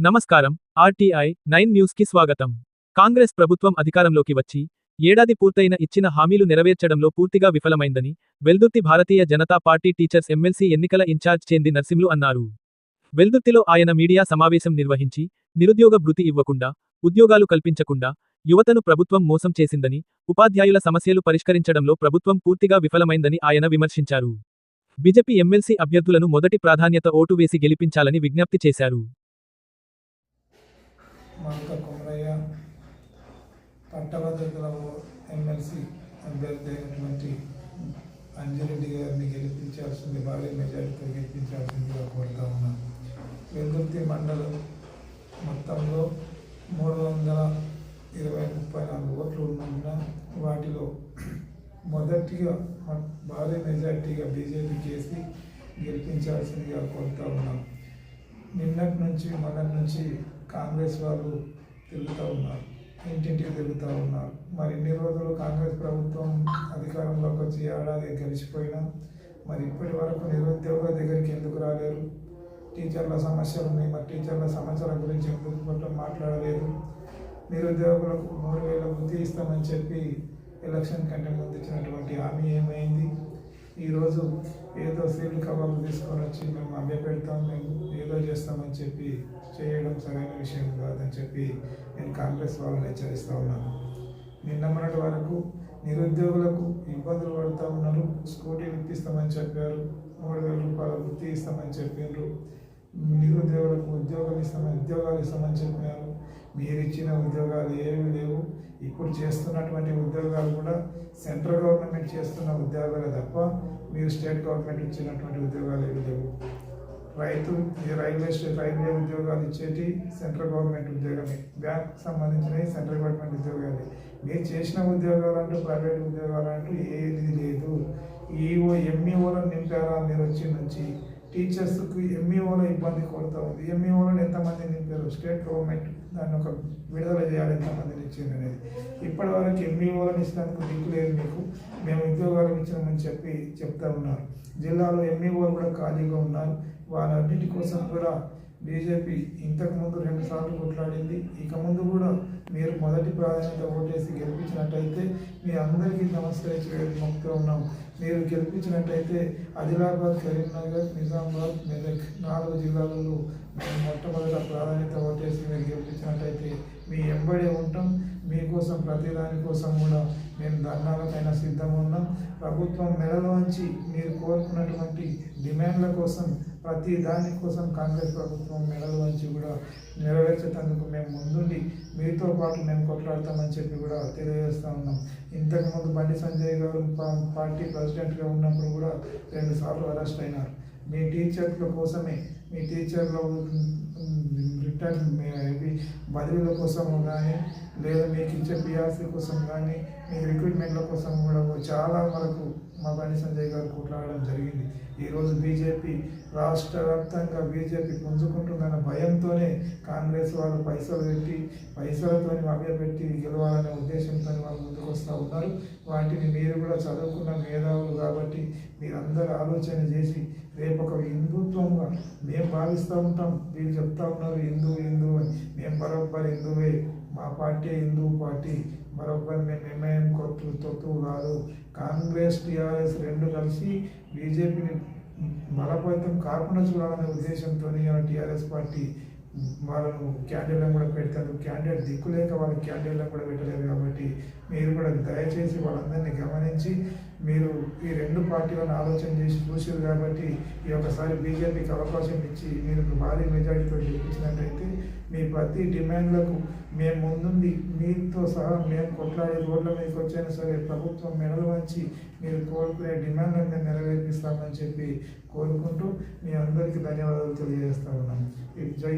నమస్కారం RTI nine న్యూస్కి స్వాగతం. కాంగ్రెస్ ప్రభుత్వం అధికారంలోకి వచ్చి ఏడాది పూర్తయిన ఇచ్చిన హామీలు నెరవేర్చడంలో పూర్తిగా విఫలమైందని Veldurthi Bharatiya Janata party teachers MLC ఎన్నికల ఇన్ఛార్జ్ చేంది నర్సింలు అన్నారు. వెల్దుర్తిలో ఆయన మీడియా సమావేశం నిర్వహించి నిరుద్యోగ భృతి ఇవ్వకుండా ఉద్యోగాలు కల్పించకుండా యువతను ప్రభుత్వం మోసం చేసిందని ఉపాధ్యాయుల సమస్యలు పరిష్కరించడంలో ప్రభుత్వం పూర్తిగా విఫలమైందని ఆయన విమర్శించారు. బీజేపీ ఎమ్మెల్సీ అభ్యర్థులను మొదటి ప్రాధాన్యత ఓటు వేసి గెలిపించాలని విజ్ఞప్తి చేశారు. మంక కుమరయ్య పట్టభద్రతల ఎమ్మెల్సీ అభ్యర్థి అయినటువంటి అంజిరెడ్డి గారిని గెలిపించాల్సింది భారీ మెజారిటీతో గెలిపించాల్సిందిగా కోరుతా ఉన్నాను వెల్దుర్తి మండలం మొత్తంలో మూడు వందల ఇరవై ముప్పై నాలుగు ఓట్లు ఉన్నందున వాటిలో మొదటిగా భారీ మెజార్టీగా బీజేపీ చేసి గెలిపించాల్సిందిగా కోరుతా ఉన్నాం. నిన్నటి నుంచి మొన్నటి నుంచి కాంగ్రెస్ వాళ్ళు తిరుగుతూ ఉన్నారు ఇంటింటికి తిరుగుతూ ఉన్నారు. మరి ఇన్ని రోజులు కాంగ్రెస్ ప్రభుత్వం అధికారంలోకి వచ్చి ఏడాది గడిచిపోయినా మరి ఇప్పటి వరకు నిరుద్యోగ దగ్గరికి ఎందుకు రాలేరు? టీచర్ల సమస్యలు ఉన్నాయి మరి టీచర్ల సమస్యల గురించి ఎందుకు మాట్లాడలేదు? నిరుద్యోగులకు మూడు వేల వృత్తి ఇస్తామని చెప్పి ఎలక్షన్ కంటే ముందు ఇచ్చినటువంటి హామీ ఏమైంది? ఈరోజు ఏదో సీల్ కవర్లు తీసుకొని వచ్చి మేము అభ్య పెడతాం మేము ఏదో చేస్తామని చెప్పి చేయడం సరైన విషయం కాదని చెప్పి నేను కాంగ్రెస్ వాళ్ళని హెచ్చరిస్తూ ఉన్నాను. నిన్న మొన్నటి వరకు నిరుద్యోగులకు ఇబ్బందులు పడుతూ ఉన్నారు స్కూటీలు ఇప్పిస్తామని చెప్పారు మూడు వేల రూపాయల వృత్తి ఇస్తామని చెప్పిండ్రు నిరుద్యోగులకు ఉద్యోగం ఇస్తామని ఉద్యోగాలు ఇస్తామని చెప్పినారు. మీరు ఇచ్చిన ఉద్యోగాలు ఏమీ లేవు. ఇప్పుడు చేస్తున్నటువంటి ఉద్యోగాలు కూడా సెంట్రల్ గవర్నమెంట్ చేస్తున్న ఉద్యోగాలే తప్ప మీరు స్టేట్ గవర్నమెంట్ ఇచ్చినటువంటి ఉద్యోగాలు ఏమీ లేవు. రైతు ఈ రైల్వే స్టే రైల్వే ఉద్యోగాలు ఇచ్చేటి సెంట్రల్ గవర్నమెంట్ ఉద్యోగమే. బ్యాంక్ సంబంధించినవి సెంట్రల్ గవర్నమెంట్ ఉద్యోగాలే. మీరు చేసిన ఉద్యోగాలు అంటూ ప్రైవేట్ ఉద్యోగాలు అంటూ ఏది లేదు. ఈఓ ఎంఈఓలను నింపారా మీరు వచ్చి నుంచి? టీచర్స్కి ఎంఈఓలో ఇబ్బంది కొడుతూ ఉంది. ఎంఈఓలో ఎంతమంది నింపారు? స్టేట్ గవర్నమెంట్ దాన్ని ఒక విడుదల చేయాలి ఎంతమందిని ఇచ్చింది అనేది. ఇప్పటి వరకు ఎంఈఓలను ఇచ్చినందుకు దిక్కు లేదు మీకు. మేము ఉద్యోగాలు ఇచ్చినామని చెప్పి చెప్తా ఉన్నారు. జిల్లాలో ఎంఈఓలు కూడా ఖాళీగా ఉన్నారు. వారన్నిటి కోసం కూడా బీజేపీ ఇంతకుముందు రెండు సార్లు కొట్లాడింది. ఇక ముందు కూడా మీరు మొదటి ప్రాధాన్యత ఓటేసి గెలిపించినట్టయితే మీ అందరికీ నమస్కరించి మొక్కుతూ ఉన్నాం. మీరు గెలిపించినట్టయితే ఆదిలాబాద్ కరీంనగర్ నిజాం నిజామాబాద్ మెదక్ నాలుగు జిల్లాలలో మేము మొట్టమొదట ప్రాధాన్యత ఓటేసి మీరు గెలిపించినట్టయితే మీ ఎంబడే ఉంటాం. మీకోసం ప్రతి కోసం కూడా మేము ధర్నాలకైనా సిద్ధంగా ఉన్నాం. ప్రభుత్వం మెడలోంచి మీరు కోరుకున్నటువంటి డిమాండ్ల కోసం ప్రతి దాని కోసం కాంగ్రెస్ ప్రభుత్వం మెడలోంచి కూడా నెరవేర్చేటందుకు మేము ముందుండి మీతో పాటు మేము కొట్లాడతామని చెప్పి కూడా తెలియజేస్తా ఉన్నాం. ఇంతకుముందు బండి సంజయ్ గారు పా- పార్టీ ప్రెసిడెంట్గా ఉన్నప్పుడు కూడా రెండుసార్లు అరెస్ట్ అయినారు. మీ టీచర్ల కోసమే మీ టీచర్లో రిటర్న్ మీ బదిలీల కోసం కానీ లేదా మీకు ఇచ్చే పిఆర్సీ కోసం కానీ మీ రిక్రూట్మెంట్ల కోసం కూడా చాలా వరకు మా బండి సంజయ్ గారు కొట్లాడడం జరిగింది. ఈరోజు బీజేపీ రాష్ట్ర వ్యాప్తంగా బీజేపీ పుంజుకుంటుందన్న భయంతోనే కాంగ్రెస్ వాళ్ళు పైసలు పెట్టి పైసలతో మభ్యపెట్టి గెలవాలనే ఉద్దేశంతో వాళ్ళు ముందుకు వస్తూ ఉన్నారు. వాటిని మీరు కూడా చదువుకున్న మేధావులు కాబట్టి మీరందరూ ఆలోచన చేసి రేపు ఒక హిందుత్వంగా మేము మేము భావిస్తూ ఉంటాం. వీళ్ళు చెప్తా ఉన్నారు హిందూ హిందూ అని. మేము బరోబ్బర్ హిందువే. మా పార్టీ హిందూ పార్టీ. బరోబ్బర్ మేము ఎంఐఎం కొట్టు తొత్తు కాదు. కాంగ్రెస్ టీఆర్ఎస్ రెండు కలిసి బీజేపీని బలపరితం కాకుండా చూడాలనే ఉద్దేశంతో టీఆర్ఎస్ పార్టీ వాళ్ళను క్యాండిడేట్లను కూడా పెడతారు. క్యాండిడేట్ దిక్కులేక వాళ్ళు వాళ్ళ క్యాండిడేట్లను కూడా పెట్టలేరు కాబట్టి మీరు కూడా దయచేసి వాళ్ళందరినీ గమనించి మీరు ఈ రెండు పార్టీలను ఆలోచన చేసి చూసారు కాబట్టి ఈ ఒకసారి బీజేపీకి అవకాశం ఇచ్చి మీరు భారీ మెజారిటీతో గెలిపించినట్టయితే మీ ప్రతి డిమాండ్లకు మేము ముందుండి మీతో సహా మేము కొట్లాడే రోడ్ల మీదకి వచ్చైనా సరే ప్రభుత్వం మెడలు వంచి మీరు కోరుకునే డిమాండ్లను మేము నెరవేర్పిస్తామని చెప్పి కోరుకుంటూ మీ అందరికీ ధన్యవాదాలు తెలియజేస్తా ఉన్నాను జై